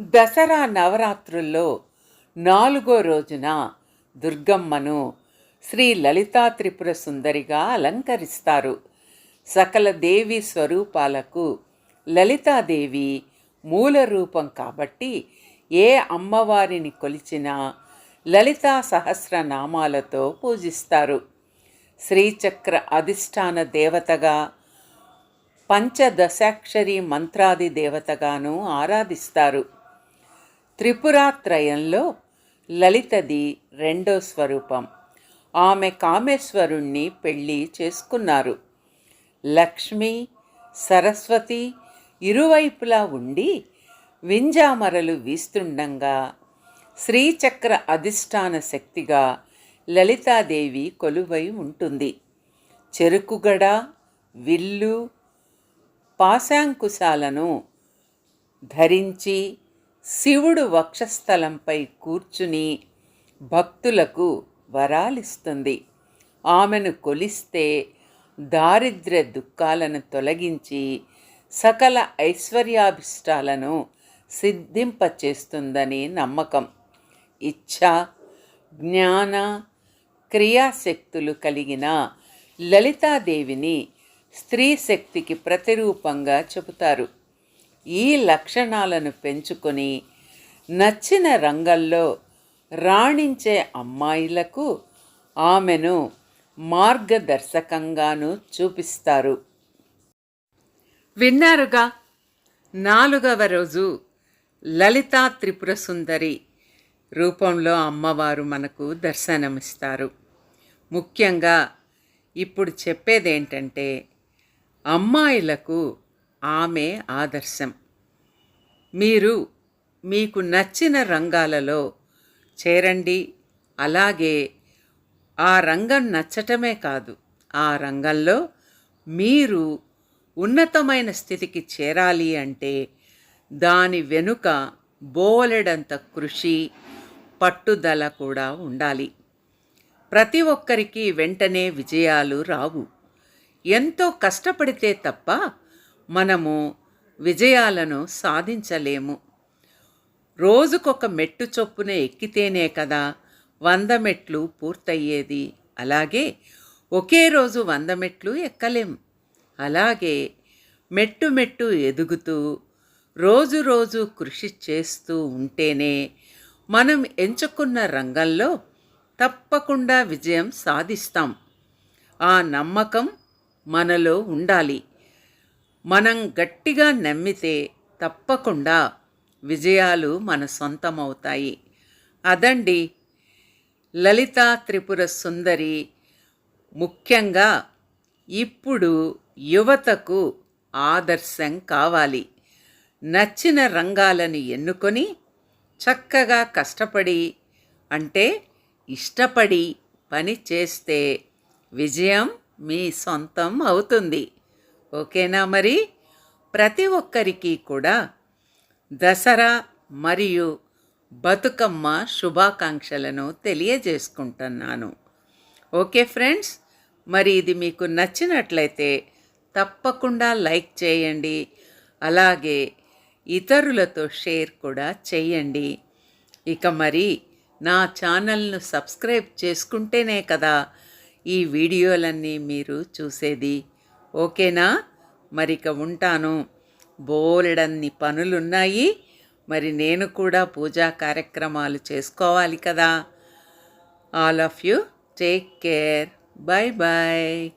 దసరా నవరాత్రుల్లో నాలుగో రోజున దుర్గమ్మను శ్రీ లలితా త్రిపుర సుందరిగా అలంకరిస్తారు. సకల దేవి స్వరూపాలకు లలితాదేవి మూల రూపం కాబట్టి ఏ అమ్మవారిని కొలిచినా లలితా సహస్రనామాలతో పూజిస్తారు. శ్రీచక్ర అధిష్టాన దేవతగా పంచదశాక్షరి మంత్రాది దేవతగాను ఆరాధిస్తారు. త్రిపురాత్రయంలో లలితది రెండో స్వరూపం. ఆమె కామేశ్వరుణ్ణి పెళ్ళి చేసుకున్నారు. లక్ష్మి సరస్వతి ఇరువైపులా ఉండి వింజామరలు వీస్తుండగా శ్రీచక్ర అధిష్టాన శక్తిగా లలితాదేవి కొలువై ఉంటుంది. చెరుకుగడ విల్లు పాశాంకుశాలను ధరించి శివుడు వక్షస్థలంపై కూర్చుని భక్తులకు వరాలిస్తుంది. ఆమెను కొలిస్తే దారిద్ర్య దుఃఖాలను తొలగించి సకల ఐశ్వర్యాభిష్టాలను సిద్ధింపచేస్తుందని నమ్మకం. ఇచ్ఛ జ్ఞాన క్రియాశక్తులు కలిగిన లలితాదేవిని స్త్రీ శక్తికి ప్రతిరూపంగా చెబుతారు. ఈ లక్షణాలను పెంచుకొని నచ్చిన రంగంలో రాణించే అమ్మాయిలకు ఆమెను మార్గదర్శకంగాను చూపిస్తారు. విన్నారుగా? నాలుగవ రోజు లలితా త్రిపుర సుందరి రూపంలో అమ్మవారు మనకు దర్శనమిస్తారు. ముఖ్యంగా ఇప్పుడు చెప్పేదేంటంటే అమ్మాయిలకు ఆమె ఆదర్శం. మీరు మీకు నచ్చిన రంగాలలో చేరండి. అలాగే ఆ రంగం నచ్చటమే కాదు ఆ రంగంలో మీరు ఉన్నతమైన స్థితికి చేరాలి అంటే దాని వెనుక బోలెడంత కృషి పట్టుదల కూడా ఉండాలి. ప్రతి ఒక్కరికి వెంటనే విజయాలు రావు. ఎంతో కష్టపడితే తప్ప మనము విజయాలను సాధించలేము. రోజుకొక మెట్టు చొప్పున ఎక్కితేనే కదా వంద మెట్లు పూర్తయ్యేది. అలాగే ఒకే రోజు వంద మెట్లు ఎక్కలేం. అలాగే మెట్టు మెట్టు ఎదుగుతూ రోజు రోజు కృషి చేస్తూ ఉంటేనే మనం ఎంచుకున్న రంగంలో తప్పకుండా విజయం సాధిస్తాం. ఆ నమ్మకం మనలో ఉండాలి. మనం గట్టిగా నమ్మితే తప్పకుండా విజయాలు మన సొంతమవుతాయి. అదండి లలితా త్రిపుర సుందరి ముఖ్యంగా ఇప్పుడు యువతకు ఆదర్శం కావాలి. నచ్చిన రంగాలను ఎన్నుకొని చక్కగా కష్టపడి అంటే ఇష్టపడి పని చేస్తే విజయం మీ సొంతం అవుతుంది. ఓకేనా మరి? ప్రతి ఒక్కరికి కూడా దసరా మరియు బతుకమ్మ శుభాకాంక్షలను తెలియజేసుకుంటున్నాను. ఓకే ఫ్రెండ్స్ మరి ఇది మీకు నచ్చినట్లయితే తప్పకుండా లైక్ చేయండి అలాగే ఇతరులతో షేర్ కూడా చేయండి. ఇక మరి నా ఛానల్ను సబ్స్క్రైబ్ చేసుకుంటేనే కదా ఈ వీడియోలన్నీ మీరు చూసేది. ఓకేనా? మరిక ఉంటాను. బోలెడన్ని పనులున్నాయి. మరి నేను కూడా పూజా కార్యక్రమాలు చేసుకోవాలి కదా. All of you take care bye bye